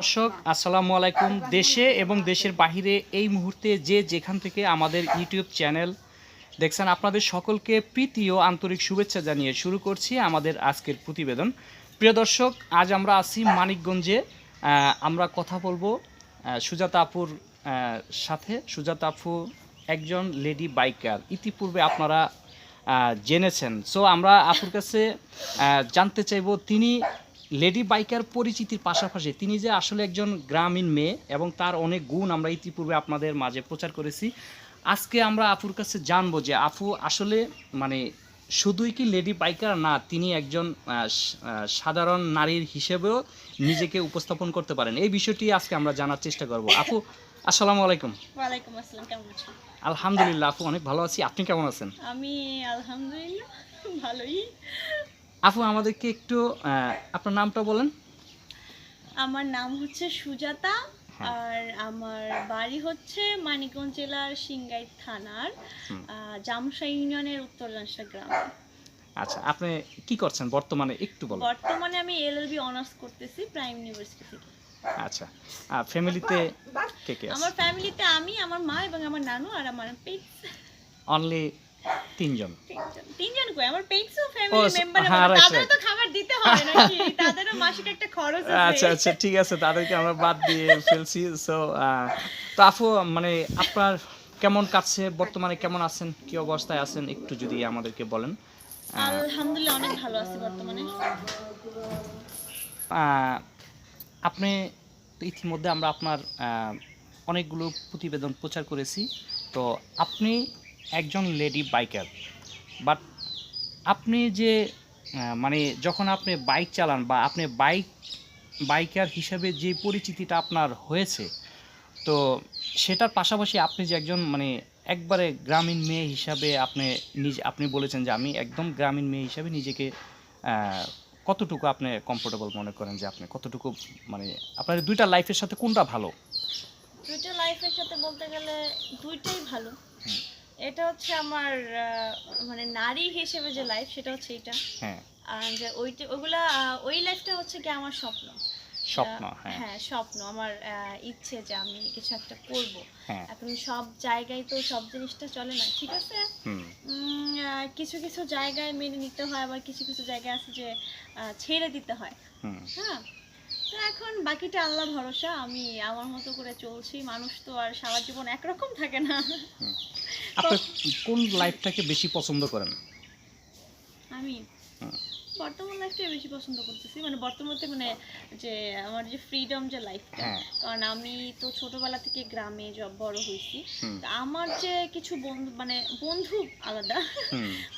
দর্শক, আসসালামু আলাইকুম। দেশে এবং দেশের বাহিরে এই মুহূর্তে যে যেখান থেকে আমাদের ইউটিউব চ্যানেল দেখছেন, আপনাদের সকলকে প্রীতি ও আন্তরিক শুভেচ্ছা জানিয়ে শুরু করছি আমাদের আজকের প্রতিবেদন। প্রিয় দর্শক, আজ আমরা আছি মানিকগঞ্জে। আমরা কথা বলব সুজাতা আপুর সাথে। সুজাতা আপু একজন লেডি বাইকার। ইতিপূর্বে আপনারা জেনেছেন। সো আমরা আপুর কাছে জানতে চাইব, তিনি লেডি বাইকার পরিচিতির পাশাপাশি তিনি যে আসলে একজন গ্রামীণ মেয়ে এবং তার অনেক গুণ আমরা ইতিপূর্বে আপনাদের মাঝে প্রচার করেছি। আজকে আমরা আপুর কাছে জানব যে আপু আসলে মানে শুধুই কি লেডি বাইকার না তিনি একজন সাধারণ নারীর হিসেবেও নিজেকে উপস্থাপন করতে পারেন। এই বিষয়টি আজকে আমরা জানার চেষ্টা করব। আপু আসসালামু আলাইকুম। ওয়ালাইকুম আসসালাম কেমন আছেন? আলহামদুলিল্লাহ আপু অনেক ভালো আছি। আপনি কেমন আছেন? আমি আলহামদুলিল্লাহ ভালোই। আপু আমাদেরকে একটু আপনার নামটা বলেন। আমার নাম হচ্ছে সুজাতা হ্যাঁ। আর আমার বাড়ি হচ্ছে মানিকগঞ্জ জেলার সিংগাই থানার জামসা ইউনিয়নের উত্তরাংশা গ্রাম। আচ্ছা আপনি কি করছেন? বর্তমানে একটু বলুন। বর্তমানে আমি এলএলবি অনার্স করতেছি প্রাইম ইউনিভার্সিটি থেকে। আচ্ছা আর ফ্যামিলিতে কে কে আছে? আমার ফ্যামিলিতে আমি আমার মা এবং আমার নানু আর আমার পেটস। অনলি তিনজন। তিনজন। কই? আমার পেটসও ফ্যামিলি মেম্বার হ্যাঁ, তাদের তো খাবার দিতে হবে নাকি? তাদেরও মাসিক একটা খরচ আছে। আচ্ছা আচ্ছা ঠিক আছে তাদেরকে আমরা বাদ দিয়ে ফেলছি। সো তো আপু মানে আপনার কেমন কাটছে? বর্তমানে কেমন আছেন? কি অবস্থায় আছেন? একটু যদি আমাদেরকে বলেন। আলহামদুলিল্লাহ অনেক ভালো আছি বর্তমানে। আপনি ইতিমধ্যে আমরা আপনার অনেকগুলো প্রতিবেদন প্রচার করেছি। তো আপনি একজন লেডি বাইকার। বাট আপনি যে মানে যখন আপনি বাইক চালান বা আপনি বাইক বাইকার হিসাবে যে পরিচিতিটা আপনার হয়েছে তো সেটার পাশাপাশি আপনি যে একজন মানে একবারে গ্রামীণ মেয়ে হিসাবে আপনি নিজে আপনি বলেছেন যে আমি একদম গ্রামীণ মেয়ে হিসাবে নিজেকে কতটুকু আপনি কমফোর্টেবল মনে করেন যে আপনি কতটুকু মানে আপনার দুইটা লাইফের সাথে কোনটা ভালো? দুইটা লাইফের সাথে বলতে গেলে দুইটাই ভালো। এটা হচ্ছে আমার মানে নারী হিসেবে যে লাইফ সেটা হচ্ছে এটা। হ্যাঁ আর যে ওইটা ওইগুলা আহ, ওই লাইফটা হচ্ছে কি আমার স্বপ্ন। স্বপ্ন হ্যাঁ। হ্যাঁ স্বপ্ন। আমার ইচ্ছে যে আমি কিছু একটা করব। হ্যাঁ। এখন সব জায়গায় তো সব জিনিসটা চলে না ঠিক আছে? কিছু কিছু জায়গায় মেনে নিতে হয় আবার কিছু কিছু জায়গায় আছে যে ছেড়ে দিতে হয়। হ্যাঁ? তো এখন বাকিটা আল্লাহ ভরসা আমি আমার মতো করে চলছি মানুষ তো আর সারা জীবন একরকম থাকে না। আপনি কোন লাইফটাকে বেশি পছন্দ করেন? আমি। বর্তমান লাইফটাই বেশি পছন্দ করতেছি মানে বর্তমানে মানে যে আমার যে ফ্রিডম যে লাইফটা হ্যাঁ। কারণ আমি তো ছোটবেলা থেকে গ্রামে জব বড় হয়েছি আমার যে কিছু বন্ধু মানে বন্ধু আলাদা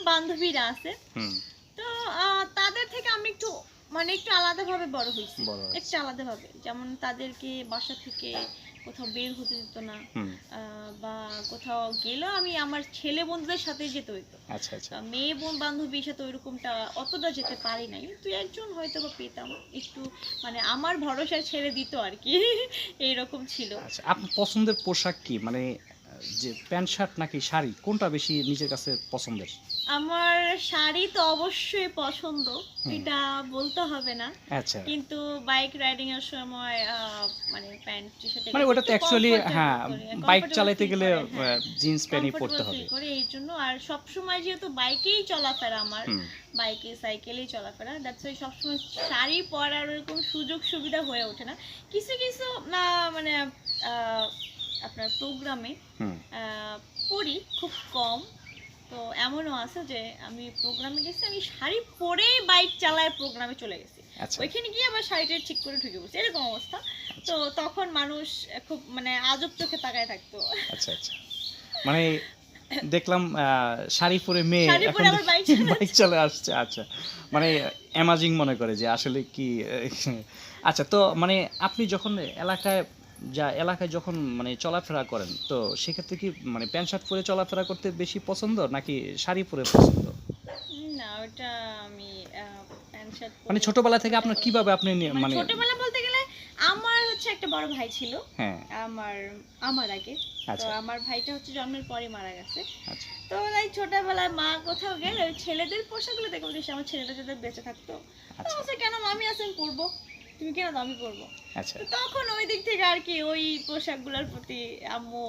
বান্ধবীরা আছে তো তাদের থেকে আমি একটু মানে একটু আলাদাভাবে বড় হয়েছি। একটু আলাদাভাবে। যেমন তাদেরকে বাসা থেকে কোথাও বের হতে দিত না বা কোথাও গেলেও আমি আমার ছেলে বন্ধুদের সাথে যেতে হইতো। আচ্ছা আচ্ছা। মেয়ে বোন বান্ধবীর সাথে ওইরকমটা অতটা যেতে পারি নাই। তুই একজন হয়তো বা পেতাম। একটু মানে আমার ভরসায় ছেড়ে দিত আর কি। এইরকম ছিল। আচ্ছা আপনার পছন্দের পোশাক কি? মানে যে প্যান্ট শার্ট নাকি শাড়ি কোনটা বেশি নিজের কাছে পছন্দের? আমার শাড়ি তো অবশ্যই পছন্দ এটা বলতে হবে না। আচ্ছা। কিন্তু বাইক রাইডিং এর সময় মানে প্যান্ট টি শার্ট মানে ওটা তো অ্যাকচুয়ালি হ্যাঁ বাইক চালাতে গেলে জিন্স প্যান্টই হ্যাঁ। পরতে হবে। করে এই জন্য আর সব সময় যেহেতু বাইকেই চলাফেরা আমার বাইকে সাইকেলেই চলাফেরা দ্যাটস ওয়াই সবসময় শাড়ি পরার এরকম সুযোগ সুবিধা হয়ে ওঠে না। কিছু কিছু না মানে আপনার প্রোগ্রামে পরি খুব কম। তো এমনও আছে যে আমি প্রোগ্রামে গেছি আমি শাড়ি পরেই বাইক চালায় প্রোগ্রামে চলে গেছি। আচ্ছা। ওইখানে গিয়ে আবার শাড়িটা ঠিক করে ঢুকে পড়ছি এরকম অবস্থা। তো তখন মানুষ খুব মানে আজব চোখে তাকায় থাকতো। আচ্ছা আচ্ছা। মানে দেখলাম শাড়ি পরে মেয়ে এখন বাইক। চলে আসছে আচ্ছা। মানে অ্যামাজিং মনে করে যে আসলে কি আচ্ছা তো মানে আপনি যখন এলাকায় যা এলাকায় যখন মানে চলাফেরা করেন তো সেক্ষেত্রে কি মানে প্যান্ট শার্ট পরে চলাফেরা করতে বেশি পছন্দ নাকি শাড়ি পরে পছন্দ? না ওটা আমি প্যান্ট শার্ট মানে ছোটবেলা থেকে আপনার কীভাবে আপনি নি- মানে ছোটবেলা বলতে গেলে আমার হচ্ছে একটা বড় ভাই ছিল। হ্যাঁ। আমার আমার আগে। তো আচ্ছা আমার ভাইটা হচ্ছে জন্মের পরে মারা গেছে। আচ্ছা। তো এই ছোটবেলায় মা কোথাও গেলে ছেলেদের পোশাকগুলো দেখে আমার ছেলেটা যাতে বেঁচে থাকতো তো আচ্ছা বলছে, কেন মামি আছেন পরবো? তুমি কেন আমি পরবো? আচ্ছা। তখন ওই দিক থেকে আর কি ওই পোশাকগুলোর প্রতি আম্মু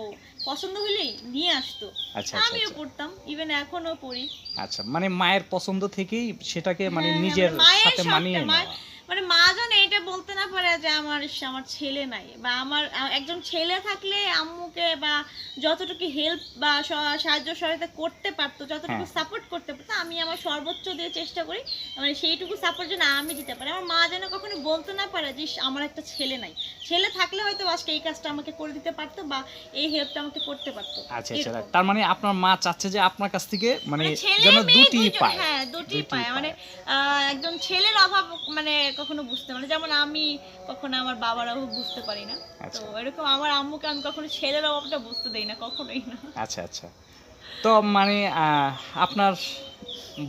পছন্দ হলেই নিয়ে আসতো। আচ্ছা আচ্ছা আমিও পড়তাম পরতাম ইভেন এখনও পরি। আচ্ছা মানে মায়ের পছন্দ থেকেই সেটাকে মানে হ্যাঁ, নিজের মানে সাথে মানিয়ে নেওয়া। মানে মা যেন এটা বলতে না পারে যে আমার আমার ছেলে নাই বা আমার একজন ছেলে থাকলে আম্মুকে বা যতটুকু হেল্প বা সাহায্য সহায়তা করতে পারতো যতটুকু হ্যাঁ। সাপোর্ট করতে পারতো আমি আমার সর্বোচ্চ দিয়ে চেষ্টা করি মানে সেইটুকু সাপোর্ট যেন আমি দিতে পারি। আমার মা যেন কখনো বলতে না পারে যে আমার একটা ছেলে নাই। ছেলে থাকলে হয়তো আজকে এই কাজটা আমাকে করে দিতে পারতো বা এই হেল্পটা আমাকে করতে পারতো। আচ্ছা আচ্ছা তার মানে আপনার মা চাচ্ছে যে আপনার কাছ থেকে মানে মানে যেন দুটি পায়। হ্যাঁ দুটি পায়। মানে একজন ছেলের অভাব মানে কখনো বুঝতে মানে যেমন আমি কখনো আমার বাবার অভাব বুঝতে পারি না। তো আচ্ছা এরকম আমার আম্মুকে আমি কখনো ছেলের অভাবটা বুঝতে দেই না কখনোই না। আচ্ছা আচ্ছা। তো মানে আপনার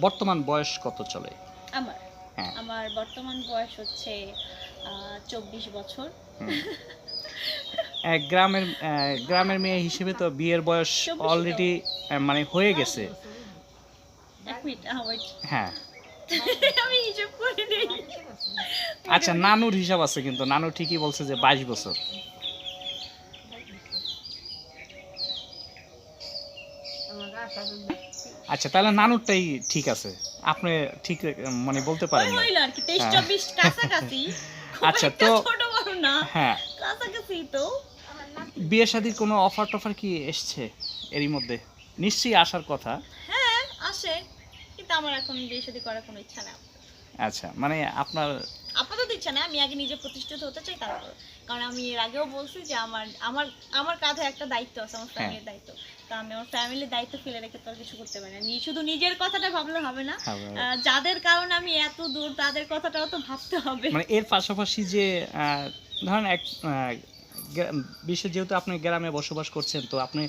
বর্তমান বয়স কত চলে? আমার? হ্যাঁ। আমার বর্তমান বয়স হচ্ছে চব্বিশ বছর। গ্রামের গ্রামের মেয়ে হিসেবে তো বিয়ের বয়স 24 অলরেডি মানে হয়ে গেছে। এক মিনিট হ্যাঁ। আমি হিসেব করে দিই আচ্ছা নানুর হিসাব আছে কিন্তু। নানু ঠিকই বলছে যে বাইশ বছর। আচ্ছা তাহলে নানুরটাই ঠিক আছে। আপনি ঠিক মানে বলতে পারেন না। আর কি তেইশ হ্যাঁ। কাছাকাছি। আচ্ছা, তো- ছোট বড় না হ্যাঁ। কাছাকাছি তো। বিয়ে শাদির কোনো অফার টফার কি এসছে এরই মধ্যে? নিশ্চয়ই আসার কথা। হ্যাঁ আসে। কিন্তু আমার এখন বিয়ে শাদী করার কোনো ইচ্ছা না আচ্ছা মানে আপনার আপাতত ইচ্ছা না আমি আগে নিজে প্রতিষ্ঠিত হতে চাই তারপর। কারণ আমি এর আগেও বলছি যে আমার আমার আমার কাঁধে একটা দায়িত্ব আছে আমার ফ্যামিলির দায়িত্ব। তো আমি আমার ফ্যামিলির দায়িত্ব ফেলে রেখে তো আর কিছু করতে পারি না। শুধু নিজের কথাটা ভাবলে হবে না যাদের কারণে আমি এত দূর তাদের কথাটাও তো ভাবতে হবে। মানে এর পাশাপাশি যে ধরেন এক গ্রা- যেহেতু আপনি গ্রামে বসবাস করছেন তো আপনি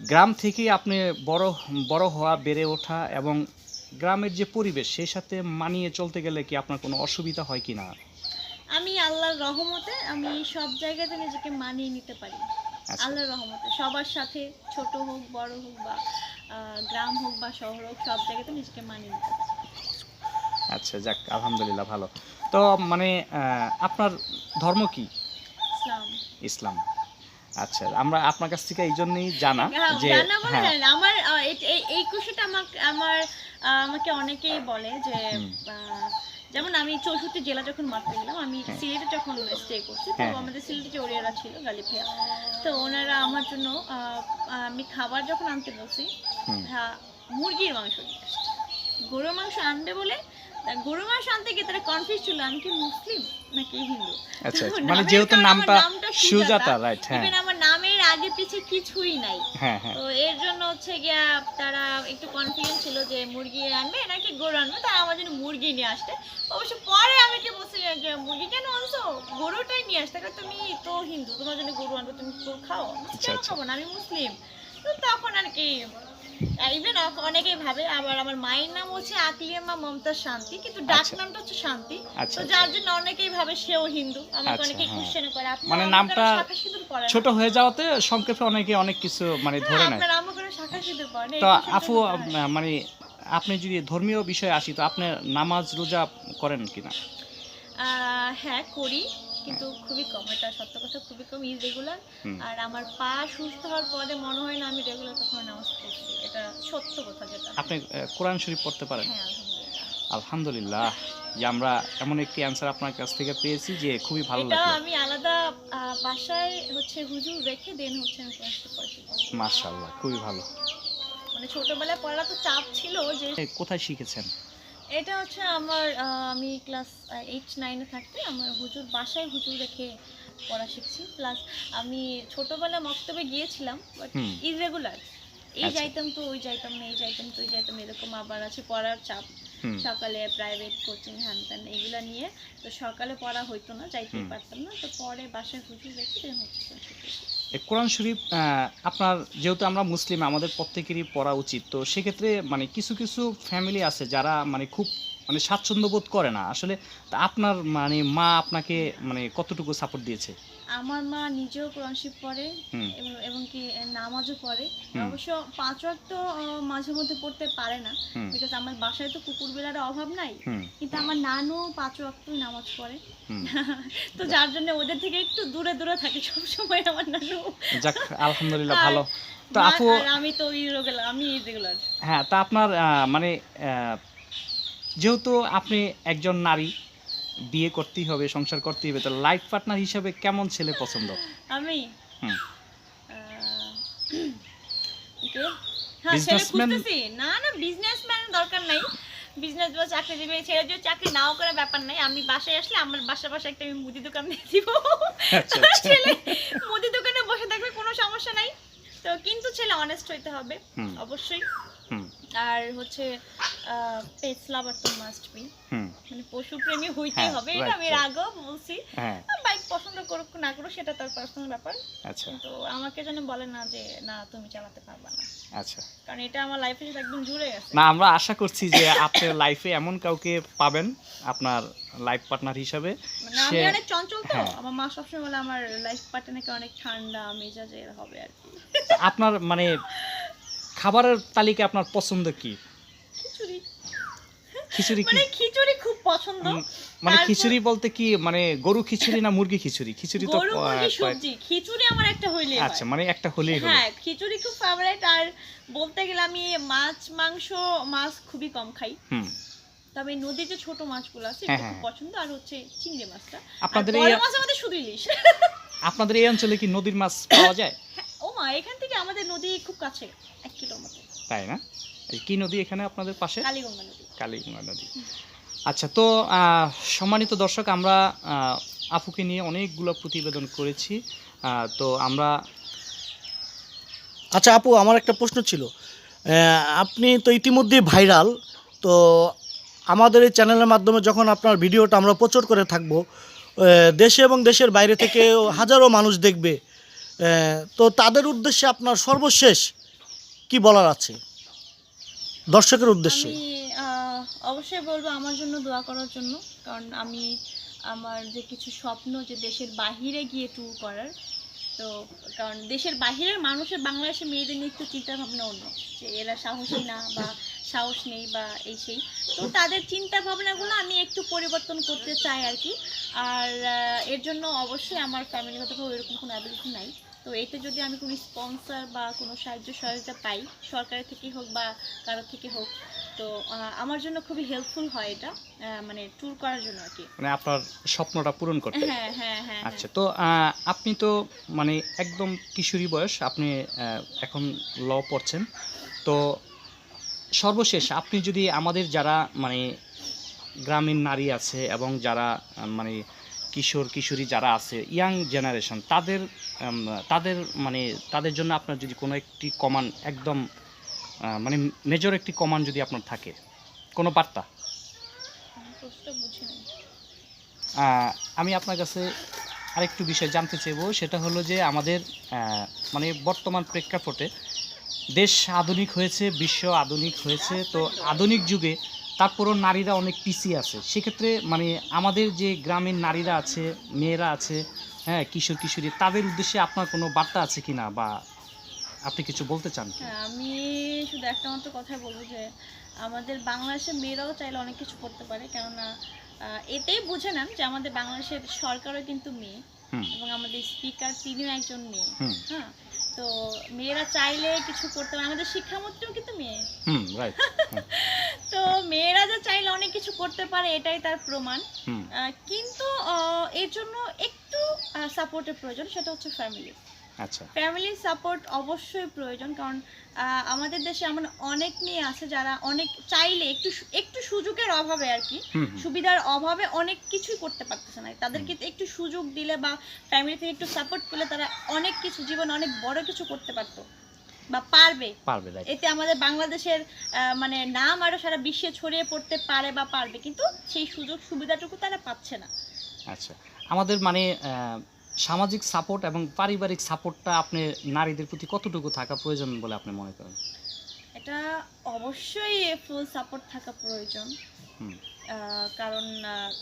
গ্রাম থেকেই আপনি বড় বড় হওয়া বেড়ে ওঠা এবং গ্রামের যে পরিবেশ সেই সাথে মানিয়ে চলতে গেলে কি আপনার কোনো অসুবিধা হয় কি না? আমি আল্লাহর রহমতে আমি সব জায়গাতে নিজেকে মানিয়ে নিতে পারি। আচ্ছা। আল্লাহর রহমতে। সবার সাথে ছোট হোক বড় হোক বা গ্রাম হোক বা শহর হোক সব জায়গাতে নিজেকে মানিয়ে নিতে পারি। আচ্ছা যাক আলহামদুলিল্লাহ ভালো। তো মানে আপনার ধর্ম কি? ইসলাম। ইসলাম। আচ্ছা আমরা আপনার কাছ থেকে এই জন্যই জানা হ্যাঁ, যে হ্যাঁ আমার এই- কোশ্চেনটা আমাকে আমার আমাকে অনেকেই বলে যে যেমন আমি চৌষট্টি জেলা যখন মারতে গেলাম আমি হ্যাঁ। সিলেটে যখন স্টে করছি তো। আমাদের সিলেটে যে ওরিয়ারা ছিল গালিফিয়া তো ওনারা আমার জন্য আমি খাবার যখন আনতে বলছি হ্যাঁ মুরগির মাংস নিয়ে গরুর মাংস আনবে বলে তা গরুর মাংস আনতে তারা কনফিউজ ছিল আমি কি মুসলিম নাকি হিন্দু? আচ্ছা আচ্ছা। মানে যেহেতু নামটা সুজাতা রাইট হ্যাঁ। আমার নামের আগে পিছে কিছুই নাই। হ্যাঁ হ্যাঁ। তো এর জন্য হচ্ছে গিয়া তারা একটু কনফিউজ ছিল যে মুরগি আনবে নাকি গরু আনবে তারা আমার জন্য মুরগি নিয়ে আসতে। অবশ্য পরে আমি কি বলছি যে মুরগি কেন আনছো? গরুটাই নিয়ে আসতে কারণ তুমি তো হিন্দু তোমার জন্য গরু আনবে তুমি খাও। আচ্ছা, আচ্ছা। খাব না? আমি মুসলিম। তো তখন আর কি ইভেন অনেকেই ভাবে আবার আমার মায়ের নাম হচ্ছে আকলিয়া মা মমতাজ শান্তি কিন্তু ডাক আচ্ছা। নামটা হচ্ছে শান্তি আচ্ছা তো আচ্ছা। যার জন্য অনেকেই ভাবে সেও হিন্দু আমাকে অনেকেই হ্যাঁ। কোশ্চেন করে মানে নামটা কেন শাখা সিঁদুর পরান না?" ছোট হয়ে যাওয়াতে সংক্ষেপে অনেকে অনেক কিছু মানে ধরে হ্যাঁ, নেয় আপনার আম্মু শাখা সিঁদুর পরে তো আপু মানে আপনি যদি ধর্মীয় বিষয়ে আসি তো আপনি নামাজ রোজা করেন কিনা হ্যাঁ করি কিন্তু খুবই কম এটা সত্য কথা খুবই কম ইরেগুলার হুম। আর আমার পা সুস্থ হওয়ার পরে মনে হয় না আমি রেগুলার কখনো নামাজ পড়ছি। এটা সত্য কথা যেটা। আপনি কোরআন শরীফ পড়তে পারেন? হ্যাঁ আলহামদুলিল্লাহ। যে আমরা এমন একটি অ্যান্সার আপনার কাছ থেকে পেয়েছি যে খুবই ভালো এটা লাগল। আমি আলাদা বাসায় হচ্ছে হুজুর রেখে দেন হচ্ছে আমি ক্লাসটা পড়ছি মাশাআল্লাহ খুবই ভালো। মানে ছোটবেলায় পড়া তো চাপ ছিল যে কোথায় শিখেছেন? এটা হচ্ছে আমার আমি ক্লাস এইট নাইনে থাকতে আমার হুজুর বাসায় হুজুর রেখে পড়া শিখছি। প্লাস আমি ছোটবেলায় মক্তবে গিয়েছিলাম বাট। ইরেগুলার এই আচ্ছা। যাইতাম তো ওই যাইতাম না এই যাইতাম তো ওই যাইতাম এরকম আবার আছে পড়ার চাপ। সকালে প্রাইভেট কোচিং হ্যান ত্যান এগুলা নিয়ে। তো সকালে পড়া হইতো না যাইতেই পারতাম না। তো পরে বাসায় হুজুর রেখে হচ্ছে। কোরআন শরীফ আপনার যেহেতু আমরা মুসলিম, আমাদের প্রত্যেকেরই পড়া উচিত। তো সেক্ষেত্রে মানে কিছু কিছু ফ্যামিলি আছে যারা মানে খুব মানে স্বাচ্ছন্দ্য বোধ করে না। আসলে আপনার মানে মা আপনাকে মানে কতটুকু সাপোর্ট দিয়েছে? আমার মা নিজেও কোরআন শিব পড়ে এবং কি নামাজও পড়ে। অবশ্য পাঁচ ওয়াক্ত মাঝে মধ্যে পড়তে পারে না বিকজ আমার বাসায় তো কুকুর বেলার অভাব নাই। কিন্তু আমার নানু পাঁচ ওয়াক্তই নামাজ পড়ে। তো যার জন্য ওদের থেকে একটু দূরে দূরে থাকি সবসময় আমার নানু। যাক আলহামদুলিল্লাহ ভালো। তো আপু আমি তো ইরেগুলার আমি ইরেগুলার হ্যাঁ তা আপনার মানে যেহেতু আপনি একজন নারী বিয়ে করতেই হবে সংসার করতেই হবে তো লাইফ পার্টনার হিসেবে কেমন ছেলে পছন্দ? আমি? হুম। হ্যাঁ ছেলে খুঁজতেছি। না না বিজনেসম্যান দরকার নাই। বিজনেস বা চাকরিজীবী ছেলে যদি চাকরি নাও করে ব্যাপার নাই আমি বাসায় আসলে আমার বাসা বাসা একটা আমি মুদি দোকান দিয়ে দিব। আচ্ছা আচ্ছা। ছেলে মুদি দোকানে বসে থাকবে কোনো সমস্যা নাই। তো কিন্তু ছেলে অনেস্ট হইতে হবে অবশ্যই। আর হচ্ছে পেটস লাভার তো মাস্ট বি মানে পশু প্রেমী হইতেই হ্যাঁ, হবে এটা আমি. আগেও বলছি। হ্যাঁ। বাইক পছন্দ করুক না করুক সেটা তার পার্সোনাল ব্যাপার। আচ্ছা। কিন্তু আমাকে যেন বলে না যে না তুমি চালাতে পারবে না। আচ্ছা। কারণ এটা আমার লাইফের সাথে একদম জুড়ে গেছে। না আমরা আশা করছি যে আপনার লাইফে এমন কাউকে পাবেন আপনার লাইফ পার্টনার হিসাবে। আমি সে- অনেক চঞ্চল তো। হ্যাঁ। আমার মা সবসময় বলে আমার লাইফ পার্টনারকে অনেক ঠান্ডা মেজাজের হবে আর কি। আপনার মানে খাবারের তালিকা আপনার পছন্দ কি? খিচুড়ি। খিচুড়ি কি? মানে খিচুড়ি খুব পছন্দ। মানে খিচুড়ি বলতে কি মানে গরু খিচুড়ি না মুরগি খিচুড়ি? খিচুড়ি তো গরু মুরগি সবজি। খিচুড়ি আমার একটা হইলে আচ্ছা মানে একটা হলেই হলো। হ্যাঁ খিচুড়ি খুব ফেভারিট আর বলতে গেলে আমি মাছ মাংস মাছ খুবই কম খাই। হুম। তবে নদীর যে ছোট মাছগুলো আছে হ্যাঁ, খুব হ্যাঁ। পছন্দ। আর হচ্ছে চিংড়ি মাছটা। আপনাদের এই মাছ আমাদের শুধু ইলিশ। আপনাদের এই অঞ্চলে কি নদীর মাছ পাওয়া যায়? হ্যাঁ, মা এখান থেকে আমাদের নদী খুব কাছে এক মতো তাই না? কি নদী এখানে আপনাদের পাশে? কালীগঙ্গা নদী। কালীগঙ্গা নদী। আচ্ছা তো সম্মানিত দর্শক আমরা আপুকে নিয়ে অনেকগুলো প্রতিবেদন করেছি। তো আমরা আচ্ছা আপু আমার একটা প্রশ্ন ছিল। আপনি তো ইতিমধ্যে ভাইরাল তো আমাদের এই চ্যানেলের মাধ্যমে যখন আপনার ভিডিওটা আমরা প্রচার করে থাকব দেশে এবং দেশের বাইরে থেকে হাজারো মানুষ দেখবে। তো তাদের উদ্দেশ্যে আপনার সর্বশেষ কি বলার আছে? দর্শকের উদ্দেশ্যে। অবশ্যই বলব আমার জন্য দোয়া করার জন্য। কারণ আমি আমার যে কিছু স্বপ্ন যে দেশের বাহিরে গিয়ে ট্যুর করার, তো কারণ দেশের বাহিরের মানুষের বাংলাদেশের মেয়েদের নিয়ে একটু চিন্তা ভাবনা অন্য। যে এরা সাহসী না বা সাহস নেই বা এই সেই। তো তাদের চিন্তা ভাবনাগুলো আমি একটু পরিবর্তন করতে চাই আর কি। আর এর জন্য অবশ্যই আমার ফ্যামিলিগতভাবে এরকম কোনো অ্যাবিলিটি নাই। তো এতে যদি আমি কোনো স্পন্সর বা কোনো সাহায্য সহায়তা পাই সরকারের থেকে হোক বা কারোর থেকে হোক তো আমার জন্য খুবই হেল্পফুল হয় এটা মানে ট্যুর করার জন্য আর কি। মানে আপনার স্বপ্নটা পূরণ করতে। হ্যাঁ হ্যাঁ হ্যাঁ আচ্ছা তো আপনি তো মানে একদম কিশোরী বয়স আপনি এখন ল পড়ছেন। তো সর্বশেষ আপনি যদি আমাদের যারা মানে গ্রামীণ নারী আছে এবং যারা মানে কিশোর কিশোরী যারা আছে ইয়াং জেনারেশন তাদের তাদের মানে তাদের জন্য আপনার যদি কোনো একটি কমান একদম মানে মেজর একটি কমান যদি আপনার থাকে কোনো বার্তা? আমি আপনার কাছে আরেকটু বিষয় জানতে চাইব সেটা হলো যে আমাদের মানে বর্তমান প্রেক্ষাপটে দেশ আধুনিক হয়েছে বিশ্ব আধুনিক হয়েছে তো আধুনিক যুগে তারপরও নারীরা অনেক পিছিয়ে আছে। সেক্ষেত্রে মানে আমাদের যে গ্রামের নারীরা আছে মেয়েরা আছে হ্যাঁ কিশোর কিশোরী তাদের উদ্দেশ্যে আপনার কোনো বার্তা আছে কিনা বা আপনি কিছু বলতে চান হ্যাঁ আমি শুধু একটা মাত্র কথাই বলব যে আমাদের বাংলাদেশের মেয়েরাও চাইলে অনেক কিছু করতে পারে। কেননা এতেই বুঝে নেন যে আমাদের বাংলাদেশের সরকারও কিন্তু মেয়ে এবং আমাদের স্পিকার তিনিও একজন মেয়ে। হ্যাঁ তো মেয়েরা চাইলে কিছু করতে পারে। আমাদের শিক্ষামন্ত্রীও কিন্তু মেয়ে। হুম রাইট তো মেয়েরা যে চাইলে অনেক কিছু করতে পারে এটাই তার প্রমাণ। কিন্তু এর জন্য একটু সাপোর্টের প্রয়োজন সেটা হচ্ছে ফ্যামিলি আচ্ছা। ফ্যামিলির সাপোর্ট অবশ্যই প্রয়োজন কারণ আমাদের দেশে এমন অনেক মেয়ে আছে যারা অনেক চাইলে একটু একটু সুযোগের অভাবে আর কি সুবিধার অভাবে অনেক কিছুই করতে পারতেছে না। তাদেরকে একটু সুযোগ দিলে বা ফ্যামিলি থেকে একটু সাপোর্ট পেলে তারা অনেক কিছু জীবনে অনেক বড় কিছু করতে পারতো। বা পারবে। পারবে এতে আমাদের বাংলাদেশের মানে নাম আরও সারা বিশ্বে ছড়িয়ে পড়তে পারে বা পারবে কিন্তু সেই সুযোগ সুবিধাটুকু তারা পাচ্ছে না। আচ্ছা আমাদের মানে সামাজিক সাপোর্ট এবং পারিবারিক সাপোর্টটা আপনি নারীদের প্রতি কতটুকু থাকা প্রয়োজন বলে আপনি মনে করেন? এটা অবশ্যই ফুল সাপোর্ট থাকা প্রয়োজন। হুম। কারণ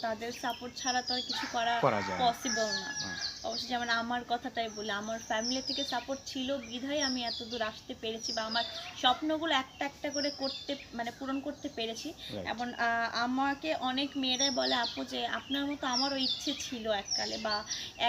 তাদের সাপোর্ট ছাড়া তো আর কিছু করা। পসিবল না হ্যাঁ। অবশ্য যেমন আমার কথাটাই বলি আমার ফ্যামিলি থেকে সাপোর্ট ছিল বিধায় আমি এত দূর আসতে পেরেছি বা আমার স্বপ্নগুলো একটা একটা করে করতে মানে পূরণ করতে পেরেছি. এবং আমাকে অনেক মেয়েরাই বলে আপু যে আপনার মতো আমারও ইচ্ছে ছিল এককালে বা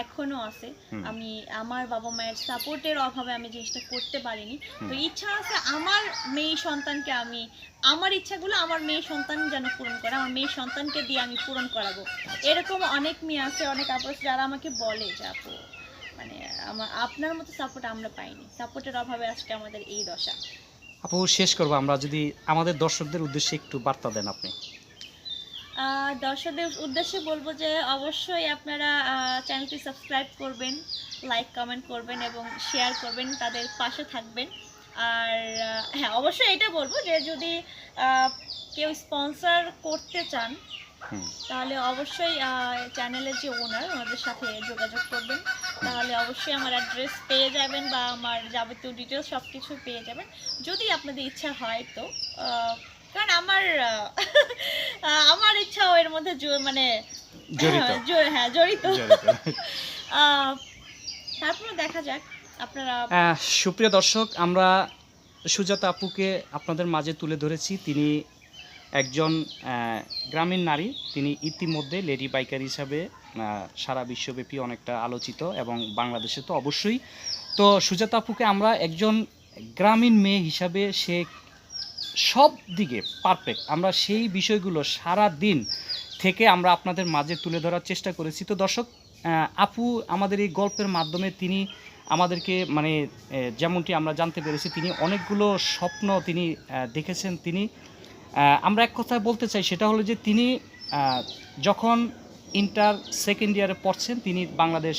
এখনও আছে আমি আমার বাবা মায়ের সাপোর্টের অভাবে আমি জিনিসটা করতে পারিনি তো ইচ্ছা আছে আমার মেয়ে সন্তানকে আমি আমার ইচ্ছাগুলো আমার মেয়ে সন্তান যেন পূরণ করে আমার মেয়ে সন্তানকে দিয়ে আমি পূরণ করাবো। এরকম অনেক মেয়ে আছে অনেক আপু আছে যারা আমাকে বলে যে আপু মানে আমার আপনার মতো সাপোর্ট আমরা পাইনি। সাপোর্টের অভাবে আজকে আমাদের এই দশা। আপু শেষ করব। আমরা যদি আমাদের দর্শকদের উদ্দেশ্যে একটু বার্তা দেন আপনি। দর্শকদের উদ্দেশ্যে বলব যে অবশ্যই আপনারা চ্যানেলটি সাবস্ক্রাইব করবেন লাইক কমেন্ট করবেন এবং শেয়ার করবেন। তাদের পাশে থাকবেন। আর হ্যাঁ অবশ্যই এটা বলব যে যদি কেউ স্পন্সর করতে চান তাহলে অবশ্যই চ্যানেলের যে ওনার ওনাদের সাথে যোগাযোগ করবেন। তাহলে অবশ্যই আমার অ্যাড্রেস পেয়ে যাবেন বা আমার যাবতীয় ডিটেলস সব কিছু পেয়ে যাবেন। যদি আপনাদের ইচ্ছা হয় তো কারণ আমার আমার ইচ্ছাও এর মধ্যে জ- মানে হ্যাঁ, হ্যাঁ জড়িত। জড়িত। তারপরে দেখা যাক। সুপ্রিয় দর্শক, আমরা সুজাতা আপুকে আপনাদের মাঝে তুলে ধরেছি। তিনি একজন গ্রামীণ নারী। তিনি ইতিমধ্যে লেডি বাইকার হিসাবে সারা বিশ্বব্যাপী অনেকটা আলোচিত এবং বাংলাদেশে তো অবশ্যই। তো সুজাতা আপুকে আমরা একজন গ্রামীণ মেয়ে হিসাবে সে সব দিকে পারফেক্ট আমরা সেই বিষয়গুলো সারা দিন থেকে আমরা আপনাদের মাঝে তুলে ধরার চেষ্টা করেছি। তো দর্শক আপু, আমাদের এই গল্পের মাধ্যমে তিনি আমাদেরকে মানে যেমনটি আমরা জানতে পেরেছি, তিনি অনেকগুলো স্বপ্ন তিনি দেখেছেন তিনি। আমরা এক কথায় বলতে চাই, সেটা হলো যে তিনি যখন ইন্টার সেকেন্ড ইয়ারে পড়ছেন, তিনি বাংলাদেশ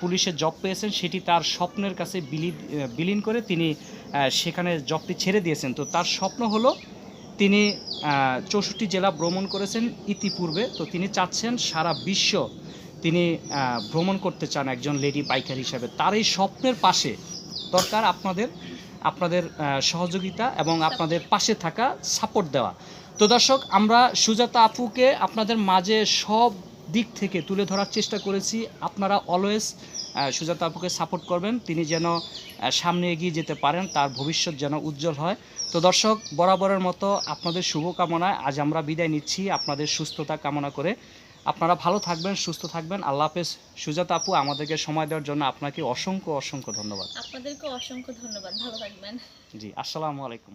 পুলিশে জব পেয়েছেন, সেটি তার স্বপ্নের কাছে বিলি বিলীন করে তিনি সেখানে জবটি ছেড়ে দিয়েছেন। তো তার স্বপ্ন হলো, তিনি চৌষট্টি জেলা ভ্রমণ করেছেন ইতিপূর্বে। তো তিনি চাচ্ছেন সারা বিশ্ব তিনি ভ্রমণ করতে চান একজন লেডি বাইকার হিসাবে। তার এই স্বপ্নের পাশে দরকার আপনাদের আপনাদের সহযোগিতা এবং আপনাদের পাশে থাকা সাপোর্ট দেওয়া। তো দর্শক, আমরা সুজাতা আপুকে আপনাদের মাঝে সব দিক থেকে তুলে ধরার চেষ্টা করেছি। আপনারা অলওয়েজ সুজাতা আপুকে সাপোর্ট করবেন। তিনি যেন সামনে এগিয়ে যেতে পারেন, তার ভবিষ্যৎ যেন উজ্জ্বল হয়। তো দর্শক, বরাবরের মতো আপনাদের শুভকামনায় আজ আমরা বিদায় নিচ্ছি। আপনাদের সুস্থতা কামনা করে আপনারা ভালো থাকবেন সুস্থ থাকবেন। আল্লাহ হাফেজ। সুজাত আপু আমাদেরকে সময় দেওয়ার জন্য আপনাকে অসংখ্য অসংখ্য ধন্যবাদ। আপনাদেরকে অসংখ্য ধন্যবাদ। ভালো থাকবেন। জি আসসালামু আলাইকুম।